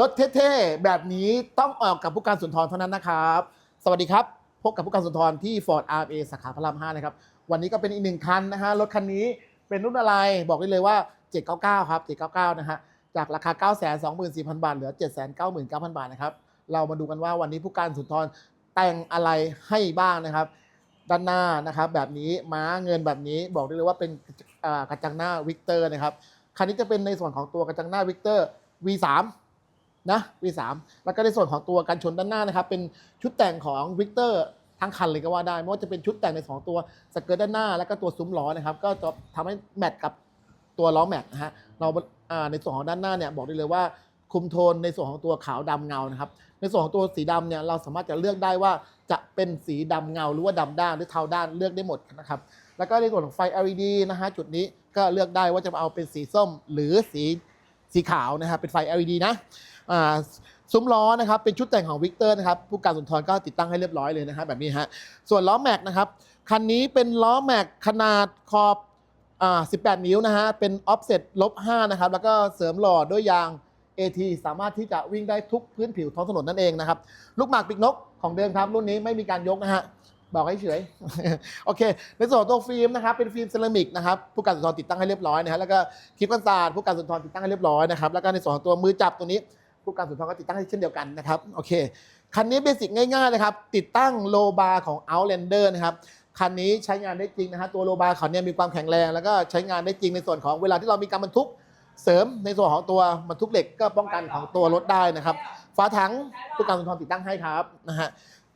รถเท่ๆ แบบนี้ต้องออกกับผู้การสุนทรเท่านั้นนะครับ สวัสดีครับ พบกับผู้การสุนทรที่ Ford RA สาขาพระราม5นะครับ วันนี้ก็เป็นอีกหนึ่งคันนะฮะ รถคันนี้เป็นรุ่นอะไร บอกได้เลยว่า 799 ครับ 799 นะฮะ จากราคา 924,000 บาท เหลือ 799,000 บาทนะครับ เรามาดูกันว่าวันนี้ผู้การสุนทรแต่งอะไรให้บ้างนะครับ ด้านหน้านะครับ แบบนี้ม้าเงินแบบนี้บอกได้เลยว่าเป็นกระจังหน้าวิกเตอร์นะครับ คันนี้จะเป็นในส่วนของตัวกระจังหน้าวิกเตอร์ V3 นะ V3 แล้วก็ในส่วนของตัวกันชนด้านหน้านะครับเป็นชุดแต่งของวิกเตอร์ทั้งคันเลยก็ว่าได้ไม่ว่าจะเป็นชุดแต่งในสองตัวสเกิร์ตด้านหน้า แล้วก็ตัวซุ้มล้อนะครับก็จะทำให้แมทกับตัวล้อแม็กนะฮะเราอ่าในส่วนของด้านหน้าเนี่ยบอกได้เลยว่าคุมโทนในส่วนของตัวขาวดำเงานะครับในส่วนของตัวสีดำเนี่ยเราสามารถจะเลือกได้ว่าจะเป็นสีดำเงาหรือว่าดำด้านหรือเทาด้านเลือกได้หมดนะครับแล้วก็ในส่วนของไฟ LED นะฮะจุดนี้ก็เลือกได้ว่าจะเอาเป็นสีส้มหรือสี สีขาวนะครับเป็นไฟ LED นะซุ้มล้อนะครับเป็นชุดแต่งของวิกเตอร์นะครับผู้การสุนทรก็ติดตั้งให้เรียบร้อยเลยนะฮะแบบนี้ฮะส่วนล้อแม็กนะครับคันนี้เป็นล้อแม็กขนาดขอบอ่า18 นิ้วนะฮะเป็นออฟเซ็ตลบ5นะครับแล้วก็เสริมหล่อด้วยยาง AT สามารถที่จะวิ่งได้ทุกพื้นผิวท้องถนนนั่นเองนะครับลูกหมากปีกนกของเดิมครับรุ่นนี้ไม่มีการยกนะฮะ บอกให้เฉยโอเค ในส่วนของตัวฟิล์มนะครับ เป็นฟิล์มเซรามิกนะครับ ผู้การสุนทรติดตั้งให้เรียบร้อยนะฮะ แล้วก็คลิปกันศาสตร์ผู้การสุนทรติดตั้งให้เรียบร้อยนะครับ แล้วก็ในส่วนของตัวมือจับตัวนี้ ผู้การสุนทรก็ติดตั้งให้เช่นเดียวกันนะครับ โอเค คันนี้เบสิกง่ายๆนะครับ ติดตั้งโลบาร์ของ Outlander นะครับคันนี้ใช้งานได้จริงนะฮะตัวโลบาร์เขาเนี่ยมีความแข็งแรง แล้วก็ใช้งานได้จริงในส่วนของเวลาที่เรามีการบรรทุกเสริมในส่วนของตัวบรรทุกเหล็กก็ป้องกันของตัวรถได้นะครับ ฝาถังผู้การสุนทรติดตั้งให้ครับนะฮะ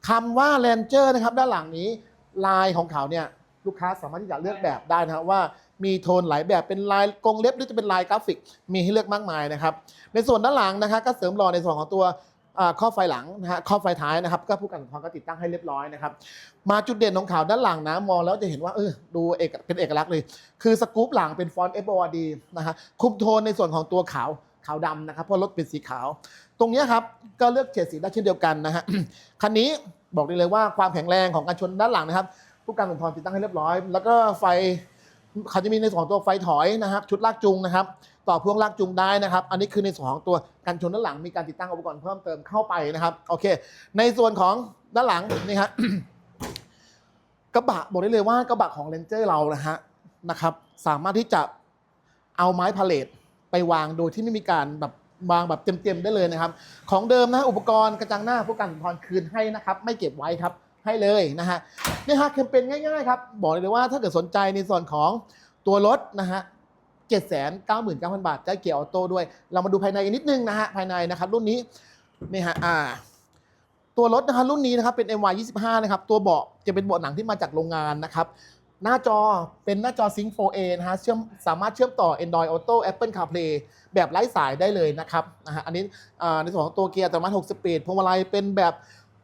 คำว่าแลนเจอร์นะครับด้านหลังนี้ลายของเขาเนี่ยลูกค้าสามารถที่จะเลือกแบบได้นะครับว่ามีโทนหลายแบบเป็นลายกรงเล็บหรือจะเป็นลายกราฟิก มีให้เลือกมากมายนะครับ ในส่วนด้านหลังนะครับก็เสริมหล่อในส่วนของตัวข้อไฟหลังนะฮะข้อไฟท้ายนะครับ ก็ผู้การสุนทรก็ติดตั้งให้เรียบร้อยนะครับ มาจุดเด่นของเขาด้านหลังนะมองแล้วจะเห็นว่าเออดูเอกเป็นเอกลักษณ์เลย คือสกู๊ปหลังเป็นฟอนต์ FORD นะฮะคุมโทนในส่วนของตัวขาว ขาวดำนะครับเพราะรถเป็นสีขาว ตรงนี้ครับก็เลือกเฉดสีได้เช่นเดียวกันนะฮะคันนี้บอกได้เลยว่าความแข็งแรงของการชนด้านหลังนะครับ ผู้การสุนทรติดตั้งให้เรียบร้อย แล้วก็ไฟเขาจะมีในส่วนของตัวไฟถอยนะครับ ชุดลากจูงนะครับ ต่อพ่วงลากจูงได้นะครับ อันนี้คือในส่วนของตัวกันชนด้านหลังมีการติดตั้งอุปกรณ์เพิ่มเติมเข้าไปนะครับโอเค ในส่วนของด้านหลังนี่ฮะกระบะบอกได้เลยว่ากระบะของเ a นเจอร์เรานะฮะนะครับ สามารถที่จะเอาไม้พาเลท ไปวางโดยที่ไม่มีการแบบวางแบบเต็มๆได้เลยนะครับ ของเดิมนะอุปกรณ์กระจังหน้าผู้การสุนทรคืนให้นะครับ ไม่เก็บไว้ครับให้เลยนะฮะนี่ฮะแคมเปญง่ายๆครับบอกเลยว่าถ้าเกิดสนใจในส่วนของตัวรถนะฮะเจ็ดแสนเก้าหมื่นเก้าพันบาทได้เกียร์ออโต้ด้วย เรามาดูภายในกันนิดนึงนะฮะภายในนะครับรุ่นนี้นี่ฮะอ่าตัวรถนะครับรุ่นนี้นะครับเป็น MY 25 นะครับตัวเบาะจะเป็นเบาะหนังที่มาจากโรงงานนะครับ หน้าจอเป็นหน้าจอ Sync 4A นะฮะเชื่อมสามารถเชื่อมต่อ Android Auto Apple CarPlay แบบไร้สายได้เลยนะครับนะฮะอันนี้ในส่วนของตัวเกียร์อัตโนมัติ6สปีดพวงมาลัยเป็นแบบ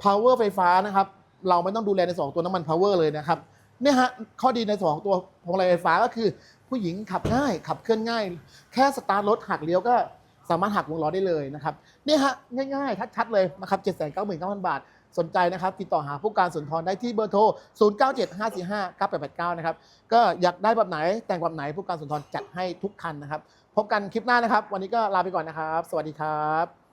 power ไฟฟ้านะครับ เราไม่ต้องดูแลในส่วนของตัวน้ำมัน power เลยนะครับเนี่ยฮะข้อดีในส่วนของตัวพวงมาลัยไฟฟ้าก็คือ ผู้หญิงขับง่ายขับเคลื่อนง่าย แค่สตาร์ทรถหักเลี้ยวก็สามารถหักวงล้อได้เลยนะครับเนี่ยฮะง่ายๆชัดๆเลยนะครับ799,000บาท สนใจนะครับ ติดต่อหาผู้การสุนทรได้ที่เบอร์โทร 0975459889 นะครับ ก็อยากได้แบบไหนแต่งแบบไหนผู้การสุนทรจัดให้ทุกคันนะครับ พบกันคลิปหน้านะครับ วันนี้ก็ลาไปก่อนนะครับ สวัสดีครับ